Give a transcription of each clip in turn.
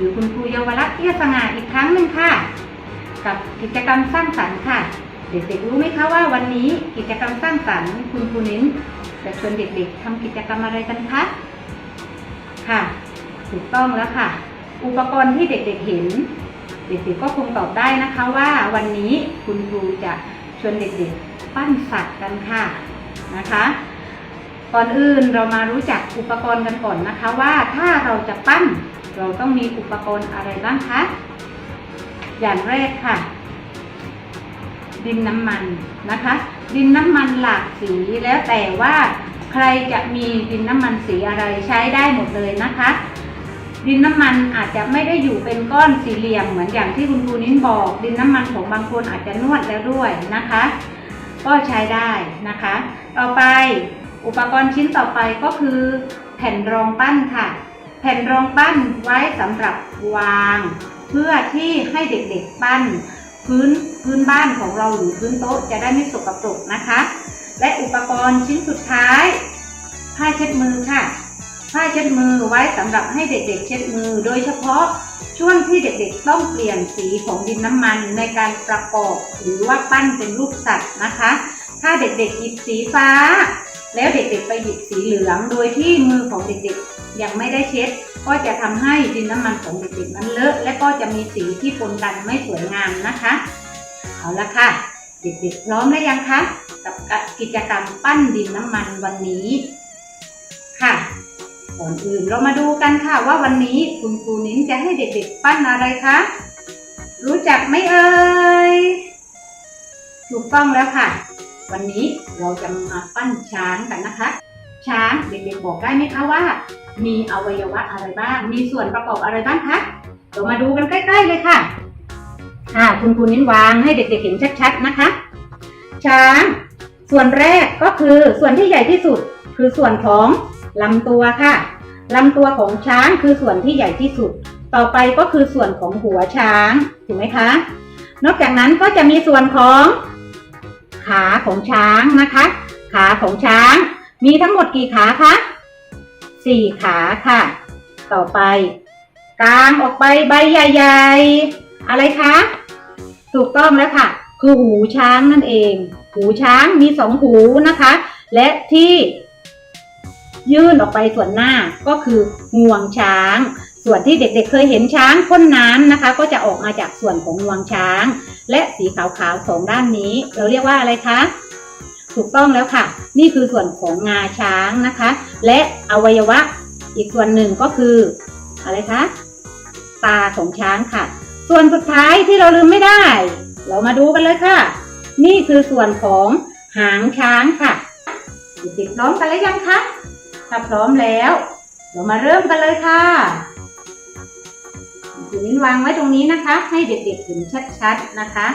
รือคุณครูเยาวรัตน์เอี้ยสง่าอีกครั้งหนึ่งค่ะ กับกิจกรรมสร้างสรรค์ค่ะ เด็กๆรู้ไหมคะว่าวันนี้กิจกรรมสร้างสรรค์คุณครูนิ้นจะชวนเด็กๆทำกิจกรรมอะไรกันคะค่ะถูกต้องแล้วค่ะ อุปกรณ์ที่เด็กๆเห็น เด็กๆก็คงตอบได้นะคะว่าวันนี้คุณครูจะชวนเด็กๆปั้นสัตว์กันค่ะนะคะก่อนอื่นเรามารู้จักอุปกรณ์กันก่อนนะคะว่าถ้าเราจะปั้น เราต้องมีอุปกรณ์อะไรบ้างคะ อย่างแรกค่ะ ดินน้ำมันนะคะ ดินน้ำมันหลากสีแล้วแต่ว่าใครจะมีดินน้ำมันสีอะไรใช้ได้หมดเลยนะคะ ดินน้ำมันอาจจะไม่ได้อยู่เป็นก้อนสี่เหลี่ยมเหมือนอย่างที่คุณครูนิ้นบอก ดินน้ำมันของบางคนอาจจะนวดแล้วด้วยนะคะ ก็ใช้ได้นะคะ ต่อไปอุปกรณ์ชิ้นต่อไปก็คือแผ่นรองปั้นค่ะ แผ่นรองปั้นไว้สำหรับวาง เพื่อที่ให้เด็กๆปั้น พื้นพื้นบ้านของเราหรือพื้นโต๊ะจะได้ไม่สกปรกนะคะ และอุปกรณ์ชิ้นสุดท้าย ผ้าเช็ดมือค่ะ ผ้าเช็ดมือไว้สำหรับให้เด็กๆ เช็ดมือ โดยเฉพาะช่วงที่เด็กๆ ต้องเปลี่ยนสีของดินน้ำมันในการประกอบหรือว่าปั้นเป็นรูปสัตว์นะคะ ถ้าเด็กๆหยิบสีฟ้า แล้วเด็กๆไปหยิบสีเหลือง โดยที่มือของเด็กๆ ยังไม่ได้เช็ด ก็จะทำให้ดินน้ำมันของเด็กๆนั้นเลอะและก็จะมีสีที่ปนกันไม่สวยงามนะคะ เอาละค่ะ เด็กๆพร้อมแล้วยังคะกับกิจกรรมปั้นดินน้ำมันวันนี้ค่ะก่อนอื่นเรามาดูกันค่ะว่าวันนี้คุณครูนิ้นจะให้เด็กๆปั้นอะไรคะรู้จักไหมเอ่ยถูกต้องแล้วค่ะ วันนี้เราจะมาปั้นช้างกันนะคะ ช้างเด็กๆบอกได้ไหมคะว่า มีอวัยวะอะไรบ้าง มีส่วนประกอบอะไรบ้างคะเรามาดูกันใกล้ ๆเลยค่ะค่ะคุณครูนิ้นวางให้เด็กๆเห็นชัดๆนะคะ ช้าง ส่วนแรกก็คือส่วนที่ใหญ่ที่สุด คือส่วนของลำตัวค่ะลำตัวของช้างคือส่วนที่ใหญ่ที่สุด ต่อไปก็คือส่วนของหัวช้างถูกไหมคะ นอกจากนั้นก็จะมีส่วนของ ขาของช้างนะคะ ขาของช้าง มีทั้งหมดกี่ขาคะสี่ขาค่ะ ต่อไปกลางออกไปใบใหญ่ๆ อะไรคะ ถูกต้องแล้วค่ะ คือหูช้างนั่นเอง หูช้างมีสองหูนะคะ และที่ยื่นออกไปส่วนหน้าก็คืองวงช้าง ส่วนที่เด็กๆเคยเห็นช้างพ่นน้ำนะคะ ก็จะออกมาจากส่วนของงวงช้าง และสีขาวๆสองด้านนี้ เราเรียกว่าอะไรคะถูกต้องแล้วค่ะ นี่คือส่วนของงาช้างนะคะ และอวัยวะอีกส่วนหนึ่งก็คืออะไรคะตาของช้างค่ะ ส่วนสุดท้ายที่เราลืมไม่ได้ เรามาดูกันเลยค่ะ นี่คือส่วนของหางช้างค่ะเด็กๆพร้อมกันแล้วยังคะถ้าพร้อมแล้ว เรามาเริ่มกันเลยค่ะ จุนิ้นวางไว้ตรงนี้นะคะ ให้เด็กๆเห็นชัดๆนะคะ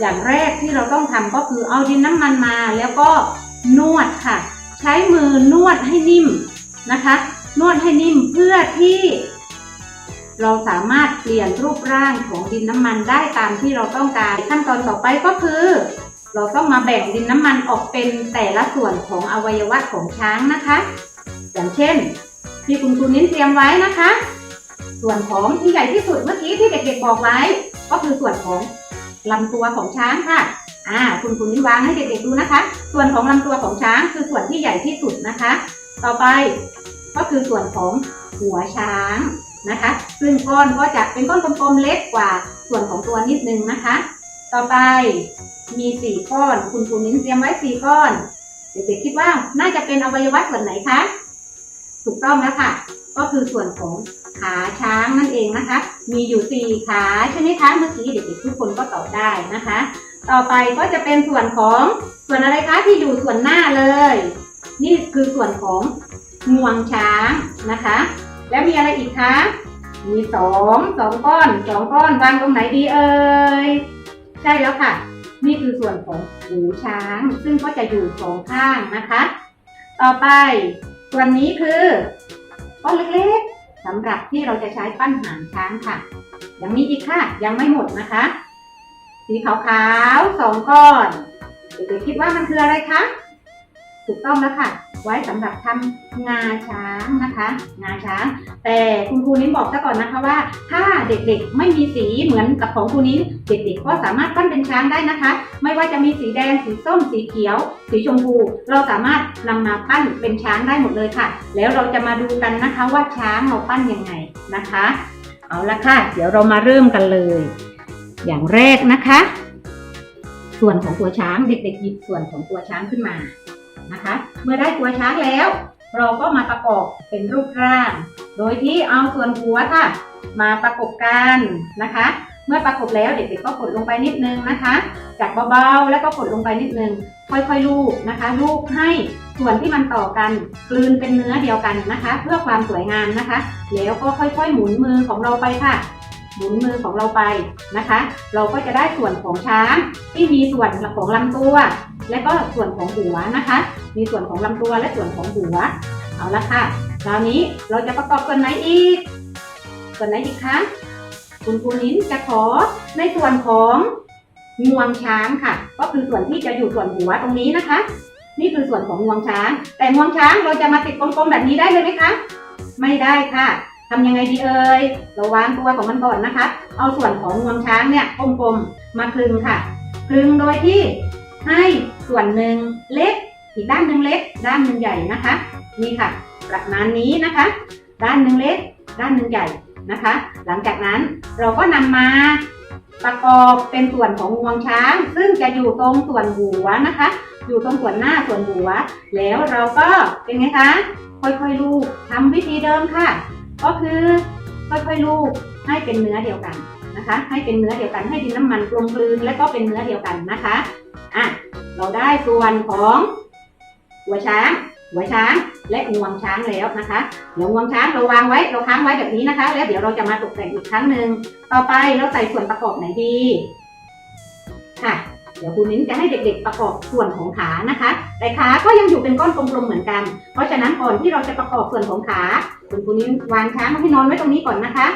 อย่างแรกที่เราต้องทำก็คือเอาดินน้ำมันมาแล้วก็นวดค่ะ ใช้มือนวดให้นิ่มนะคะ นวดให้นิ่มเพื่อที่ เราสามารถเปลี่ยนรูปร่างของดินน้ำมันได้ตามที่เราต้องการขั้นตอนต่อไปก็คือ เราต้องมาแบ่งดินน้ำมันออกเป็นแต่ละส่วนของอวัยวะของช้างนะคะ อย่างเช่นที่คุณครูนิ้นเตรียมไว้นะคะ ส่วนของที่ใหญ่ที่สุดเมื่อกี้ที่เด็กๆบอกไว้ ก็คือส่วนของลำตัวของช้างค่ะ อ่า คุณครูนิ้นวางให้เด็กๆดูนะคะ ส่วนของลำตัวของช้างคือส่วนที่ใหญ่ที่สุดนะคะ ต่อไปก็คือส่วนของหัวช้างนะคะ ซึ่งก้อนก็จะเป็นก้อนกลมๆเล็กกว่าส่วนของตัวนิดนึงนะคะ ต่อไปมีสี่ก้อน คุณครูนิ้นเตรียมไว้สี่ก้อน เด็กๆคิดว่าน่าจะเป็นอวัยวะส่วนไหนคะ ถูกต้องแล้วค่ะ ก็คือส่วนของ ขาช้างนั่นเองนะคะ มีอยู่สี่ขาใช่ไหมคะเมื่อกี้เด็กๆทุกคนก็ตอบได้นะคะ ต่อไปก็จะเป็นส่วนของส่วนอะไรคะที่อยู่ส่วนหน้าเลย นี่คือส่วนของงวงช้างนะคะ แล้วมีอะไรอีกคะมีสองสองก้อนสองก้อนวางตรงไหนดีเอ่ยใช่แล้วค่ะ นี่คือส่วนของหูช้าง ซึ่งก็จะอยู่สองข้างนะคะ ต่อไปส่วนนี้คือก้อนเล็กๆ สำหรับที่เราจะใช้ปั้นหางช้างค่ะ ยังมีอีกค่ะ ยังไม่หมดนะคะ สีขาวๆสองก้อน เด็กๆคิดว่ามันคืออะไรคะ ถูกต้องแล้วค่ะ ไว้สำหรับทำงาช้างนะคะ งาช้าง แต่คุณครูนิ้นบอกซะก่อนนะคะว่า ถ้าเด็กๆไม่มีสีเหมือนกับของครูนิ้นเด็กๆก็สามารถปั้นเป็นช้างได้นะคะ ไม่ว่าจะมีสีแดงสีส้มสีเขียว สีชมพู เราสามารถนำมาปั้นเป็นช้างได้หมดเลยค่ะ แล้วเราจะมาดูกันนะคะว่าช้างเราปั้นยังไงนะคะ เอาละค่ะ เดี๋ยวเรามาเริ่มกันเลย อย่างแรกนะคะ ส่วนของตัวช้างเด็กๆหยิบส่วนของตัวช้างขึ้นมา นะคะ เมื่อได้ตัวช้างแล้ว เราก็มาประกอบเป็นรูปร่าง โดยที่เอาส่วนหัวค่ะ มาประกบกันนะคะ เมื่อประกบแล้วเด็กๆก็กดลงไปนิดนึงนะคะ จากเบาๆแล้วก็กดลงไปนิดนึง ค่อยๆลูบนะคะลูบให้ส่วนที่มันต่อกันกลืนเป็นเนื้อเดียวกันนะคะ เพื่อความสวยงามนะคะ แล้วก็ค่อยๆหมุนมือของเราไปค่ะหมุนมือของเราไปนะคะ เราก็จะได้ส่วนของช้างที่มีส่วนของลำตัว และก็ส่วนของหัวนะคะ มีส่วนของลำตัวและส่วนของหัว เอาละค่ะ คราวนี้เราจะประกอบส่วนไหนอีก ส่วนไหนอีกคะ คุณครูนิ้นจะขอในส่วนของงวงช้างค่ะ ก็คือส่วนที่จะอยู่ส่วนหัวตรงนี้นะคะ นี่คือส่วนของงวงช้าง แต่งวงช้างเราจะมาติดกลมๆแบบนี้ได้เลยไหมคะ ไม่ได้ค่ะทำยังไงดีเอ่ยเราวางตัวของมันก่อนนะคะ เอาส่วนของงวงช้างเนี่ยกลมๆมาคลึงค่ะ คลึงโดยที่ ให้ส่วนหนึ่งเล็ก อีกด้านหนึ่งเล็ก ด้านหนึ่งใหญ่นะคะ นี่ค่ะ ประมาณนี้นะคะ ด้านหนึ่งเล็ก ด้านหนึ่งใหญ่นะคะ หลังจากนั้นเราก็นำมาประกอบเป็นส่วนของงวงช้าง ซึ่งจะอยู่ตรงส่วนหัวนะคะ อยู่ตรงส่วนหน้าส่วนหัว แล้วเราก็เป็นไงคะค่อยๆลูบทำวิธีเดิมค่ะ ก็คือค่อยๆลูบให้เป็นเนื้อเดียวกันนะคะ ให้เป็นเนื้อเดียวกันให้ดินน้ำมันกลมกลืนและก็เป็นเนื้อเดียวกันนะคะ อะเราได้ส่วนของหัวช้าง หัวช้างและงวงช้างแล้วนะคะ เดี๋ยวงวงช้างเราวางไว้เราค้างไว้แบบนี้นะคะ แล้วเดี๋ยวเราจะมาตกแต่งอีกครั้งหนึ่งต่อไปเราใส่ส่วนประกอบไหนดีค่ะเดี๋ยวครูนิ้นจะให้เด็กๆประกอบส่วนของขานะคะ แต่ขาก็ยังอยู่เป็นก้อนกลมๆเหมือนกัน เพราะฉะนั้นก่อนที่เราจะประกอบส่วนของขาคุณครูนิ้นวางช้างให้นอนไว้ตรงนี้ก่อนนะคะ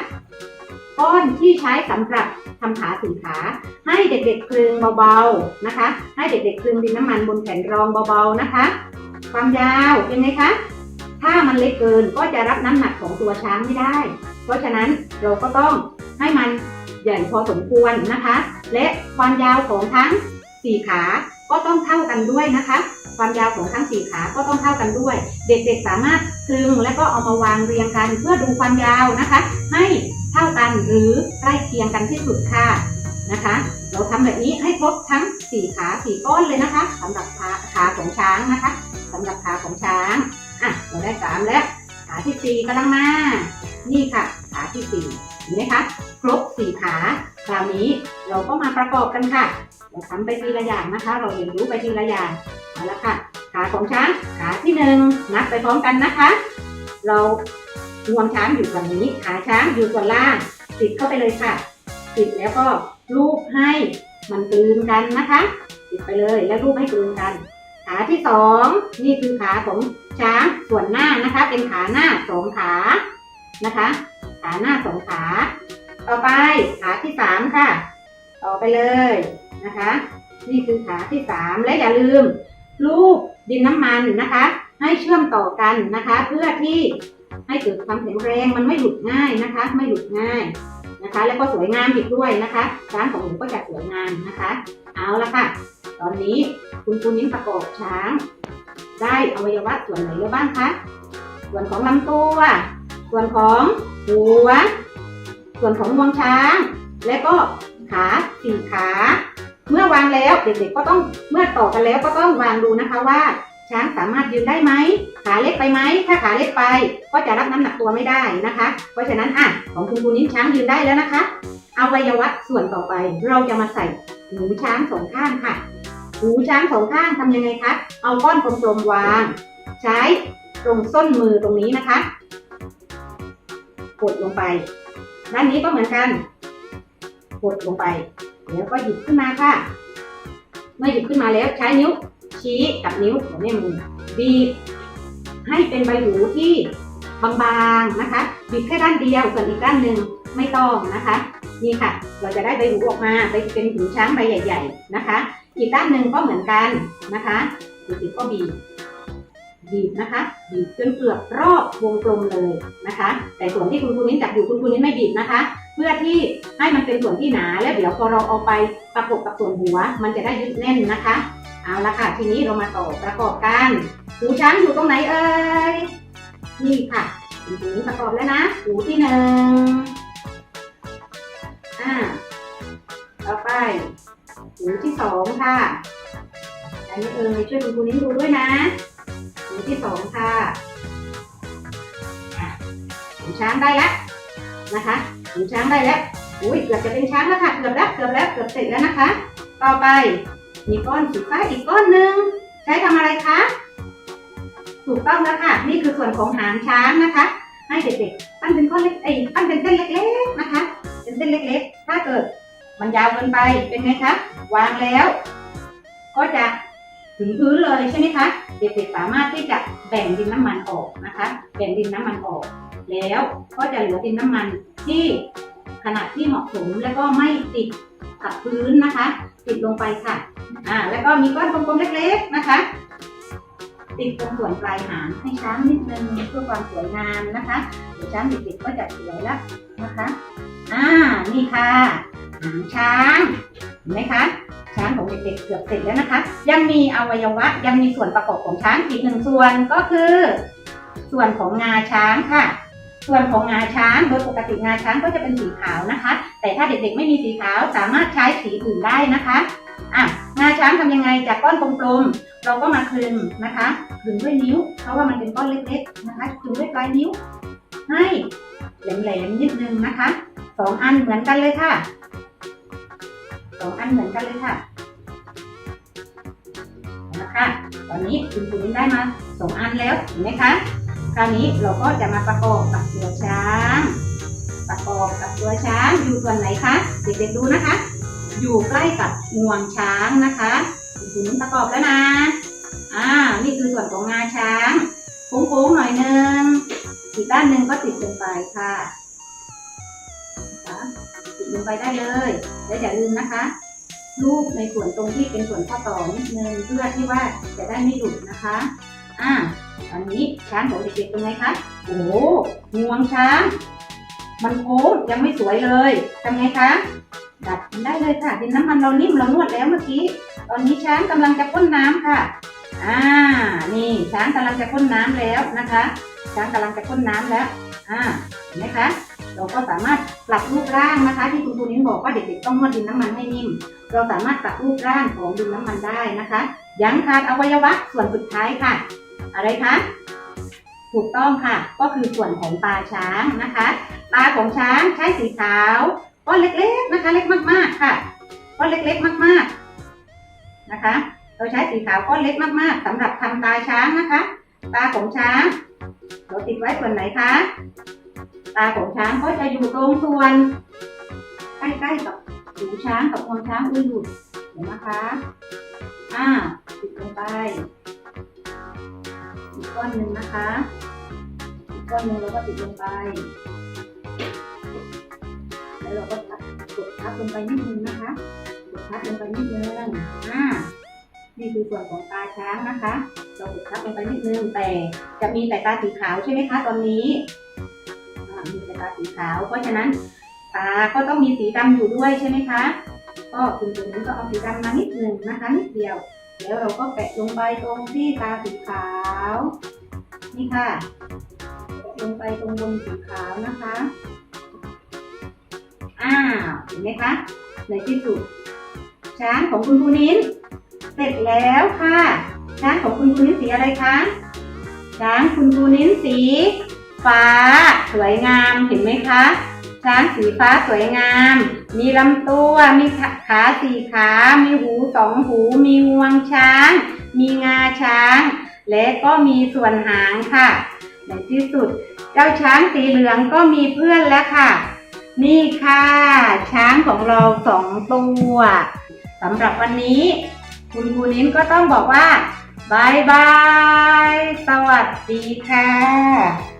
ก้อนที่ใช้สำหรับ ทำขาสี่ขา ให้เด็กๆคลึงเบาๆนะคะ ให้เด็กๆคลึงดินน้ำมันบนแผ่นรองเบาๆนะคะ ความยาวเป็นไงคะถ้ามันเล็กเกินก็จะรับน้ำหนักของตัวช้างไม่ได้ เพราะฉะนั้นเราก็ต้องให้มันใหญ่พอสมควรนะคะ และความยาวของทั้งสี่ขาก็ต้องเท่ากันด้วยนะคะ ความยาวของทั้งสี่ขาก็ต้องเท่ากันด้วย เด็กๆสามารถคลึงและก็เอามาวางเรียงกันเพื่อดูความยาวนะคะ ให้ เท่ากันหรือใกล้เคียงกันที่สุดค่ะนะคะ เราทำแบบนี้ให้ครบทั้งสี่ขาสี่ก้อนเลยนะคะสำหรับขาขาของช้างนะคะสำหรับขาของช้างอะเราได้สามแล้ว ขาที่สี่กำลังมานี่ค่ะ ขาที่สี่เห็นไหมคะครบสี่ขาคราวนี้เราก็มาประกอบกันค่ะ เราทำไปทีละอย่างนะคะ เราเรียนรู้ไปทีละอย่างเอาละค่ะ ขาของช้างขาที่หนึ่งนับไปพร้อมกันนะคะ เรา งวงช้างอยู่ส่วนนี้ ขาช้างอยู่ส่วนล่าง ติดเข้าไปเลยค่ะ ติดแล้วก็ลูบให้มันกลืนกันนะคะ ติดไปเลยแล้วลูบให้กลืนกัน ขาที่สองนี่คือขาของช้างส่วนหน้านะคะ เป็นขาหน้าสองขานะคะ ขาหน้าสองขา ต่อไปขาที่สามค่ะ ต่อไปเลยนะคะ นี่คือขาที่สามและอย่าลืมลูบดินน้ำมันนะคะ ให้เชื่อมต่อกันนะคะ เพื่อที่ ให้เกิดความแข็งแรงมันไม่หลุดง่ายนะคะ ไม่หลุดง่ายนะคะ แล้วก็สวยงามอีกด้วยนะคะช้างของหนูก็จะสวยงามนะคะ เอาละค่ะ ตอนนี้คุณครูนิ้นประกอบช้าง ได้อวัยวะส่วนไหนแล้วบ้างคะ ส่วนของลำตัว ส่วนของหัว ส่วนของงวงช้าง และก็ขาสี่ขา เมื่อวางแล้วเด็กๆก็ต้องเมื่อต่อกันแล้วก็ต้องวางดูนะคะว่า ช้างสามารถยืนได้ไหม ขาเล็กไปไหม ถ้าขาเล็กไป ก็จะรับน้ำหนักตัวไม่ได้นะคะ เพราะฉะนั้นอะของคุณครูนิ้นช้างยืนได้แล้วนะคะอวัยวะส่วนต่อไป เราจะมาใส่หูช้างสองข้างค่ะ หูช้างสองข้างทำยังไงคะ เอาก้อนกลมๆวาง ใช้ตรงส้นมือตรงนี้นะคะ กดลงไป ด้านนี้ก็เหมือนกัน กดลงไป แล้วก็หยิบขึ้นมาค่ะ เมื่อหยิบขึ้นมาแล้วใช้นิ้ว ชี้กับนิ้วหัวแม่มือบีบให้เป็นใบหูที่บางๆนะคะบีบแค่ด้านเดียวส่วนอีกด้านหนึ่งไม่ต้องนะคะนี่ค่ะ เราจะได้ใบหูออกมาไปเป็นหูช้างใบใหญ่ ๆนะคะ อีกด้านหนึ่งก็เหมือนกันนะคะบีบก็บีบบีบนะคะบีบจนเกือบรอบวงกลมเลยนะคะ แต่ส่วนที่คุณครูนิ้นจับอยู่คุณครูนิ้นไม่บีบนะคะ เพื่อที่ให้มันเป็นส่วนที่หนาแล้วเดี๋ยวพอเราเอาไปประกบกับส่วนหัว มันจะได้ยึดแน่นนะคะ เอาละค่ะ ทีนี้เรามาต่อประกอบกันหูช้างอยู่ตรงไหนเอ่ย นี่ค่ะหูประกอบแล้วนะ หูที่หนึ่งอ่าต่อไป หูที่สองค่ะอันนี้เอ่ยช่วยคุณครูนิ้นดูด้วยนะ หูที่สองค่ะหูช้างได้แล้วนะคะหูช้างได้แล้วอุ้ยเกือบจะเป็นช้างแล้วค่ะ เกือบแล้ว เกือบแล้ว เกือบเสร็จแล้วนะคะ ต่อไป มีก้อนสีฟ้าอีกก้อนหนึ่งใช้ทำอะไรคะ ถูกต้องแล้วค่ะ นี่คือส่วนของหางช้างนะคะ ให้เด็กๆปั้นเป็นก้อนเล็กเอ้ปั้นเป็นเส้นเล็กๆนะคะ เป็นเส้นเล็กๆ ถ้าเกิดมันยาวเกินไปเป็นไงคะวางแล้ว ก็จะถึงพื้นเลยใช่ไหมคะ เด็กๆสามารถที่จะแบ่งดินน้ำมันออกนะคะ แบ่งดินน้ำมันออก แล้วก็จะเหลือดินน้ำมันที่ขนาดที่เหมาะสมแล้วก็ไม่ติดกับพื้นนะคะ ติดลงไปค่ะ อ่า แล้วก็มีก้อนกลมๆเล็กๆนะคะ ติดตรงส่วนปลายหางให้ช้างนิดนึงเพื่อความสวยงามนะคะเดี๋ยวช้างเด็กๆก็จะสวยแล้วนะคะ อ่า นี่ค่ะหางช้างเห็นไหมคะ ช้างของเด็กๆเกือบเสร็จแล้วนะคะ ยังมีอวัยวะยังมีส่วนประกอบของช้างอีกหนึ่งส่วนก็คือ ส่วนของงาช้างค่ะส่วนของงาช้างโดยปกติงาช้างก็จะเป็นสีขาวนะคะ แต่ถ้าเด็กๆไม่มีสีขาวสามารถใช้สีอื่นได้นะคะอะ งาช้างทำยังไงจากก้อนกลมๆเราก็มาคลึงนะคะคลึงด้วยนิ้ว เพราะว่ามันเป็นก้อนเล็กๆนะคะคลึงด้วยปลายนิ้ว ให้แหลมๆนิดนึงนะคะสองอันเหมือนกันเลยค่ะสองอันเหมือนกันเลยค่ะนะคะตอนนี้คุณครูได้มาสองอันแล้วเห็นไหมคะคราวนี้เราก็จะมาประกอบกับตัวช้าง ประกอบกับตัวช้างอยู่ส่วนไหนคะเด็กๆดูนะคะ อยู่ใกล้กับงวงช้างนะคะถึงประกอบแล้วนะ อ่า นี่คือส่วนของงาช้างโค้งๆหน่อยนึง อีกด้านหนึ่งก็ติดลงไปค่ะะติดลงไปได้เลย แล้วอย่าลืมนะคะ รูปในส่วนตรงที่เป็นส่วนข้อต่อนิดนึงเพื่อที่ว่าจะได้ไม่หลุดนะคะ อ่าอันนี้ช้างของเด็กๆเป็นไงคะ โอ้โหงวงช้าง มันโค้งยังไม่สวยเลยทำไงคะ ดัดมันได้เลยค่ะดินน้ำมันเรานิ่มเรานวดแล้วเมื่อกี้ ตอนนี้ช้างกำลังจะพ่นน้ำค่ะ อ่า นี่ช้างกำลังจะพ่นน้ำแล้วนะคะ ช้างกำลังจะพ่นน้ำแล้ว อ่า เห็นไหมคะ เราก็สามารถปรับรูปร่างนะคะ ที่คุณครูนิ้นบอกว่าเด็กๆต้องนวดดินน้ำมันให้นิ่ม เราสามารถปรับรูปร่างของดินน้ำมันได้นะคะ ยังขาดอวัยวะส่วนสุดท้ายค่ะ อะไรคะถูกต้องค่ะ ก็คือส่วนของตาช้างนะคะ ตาของช้างใช้สีขาว ก้อนเล็กๆนะคะ เล็กมากๆค่ะก้อนเล็กๆมากๆนะคะ เราใช้สีขาวก้อนเล็กมากๆสำหรับทำตาช้างนะคะ ตาของช้างเราติดไว้ส่วนไหนคะตาของช้างก็จะอยู่ตรงส่วนใกล้ๆกับหูช้างกับงวงช้างอุ้ยหลุดเห็นนะคะอ่าติดลงไปอีกก้อนหนึ่งนะคะอีกก้อนหนึ่งเราก็ติดลงไป แล้วเราก็ทับกดทับลงไปนิดนึงนะคะกดทับลงไปนิดนึงอ่านี่คือส่วนของตาช้างนะคะ เรากดทับลงไปนิดนึงแต่จะมีแต่ตาสีขาวใช่ไหมคะตอนนี้มีแต่ตาสีขาว เพราะฉะนั้นตาก็ต้องมีสีดำอยู่ด้วยใช่ไหมคะ ก็คุณตรงนี้ก็เอาสีดำมานิดนึงนะคะนิดเดียว แล้วเราก็แปะลงไปตรงที่ตาสีขาว นี่ค่ะแปะลงไปตรงบนสีขาวนะคะ อ้าวเห็นไหมคะ ในที่สุด ช้างของคุณครูนิ้น เสร็จแล้วค่ะ ช้างของคุณครูนิ้นสีอะไรคะ ช้างคุณครูนิ้นสี ฟ้า สวยงามเห็นไหมคะ ช้างสีฟ้าสวยงาม มีลำตัว มีขาสี่ขา มีหูสองหู มีงวงช้าง มีงาช้าง และก็มีส่วนหางค่ะในที่สุด เจ้าช้างสีเหลืองก็มีเพื่อนแล้วค่ะ นี่ค่ะ ช้างของเราสองตัวสำหรับวันนี้ คุณครูนิ้นก็ต้องบอกว่าบายบาย สวัสดีค่ะ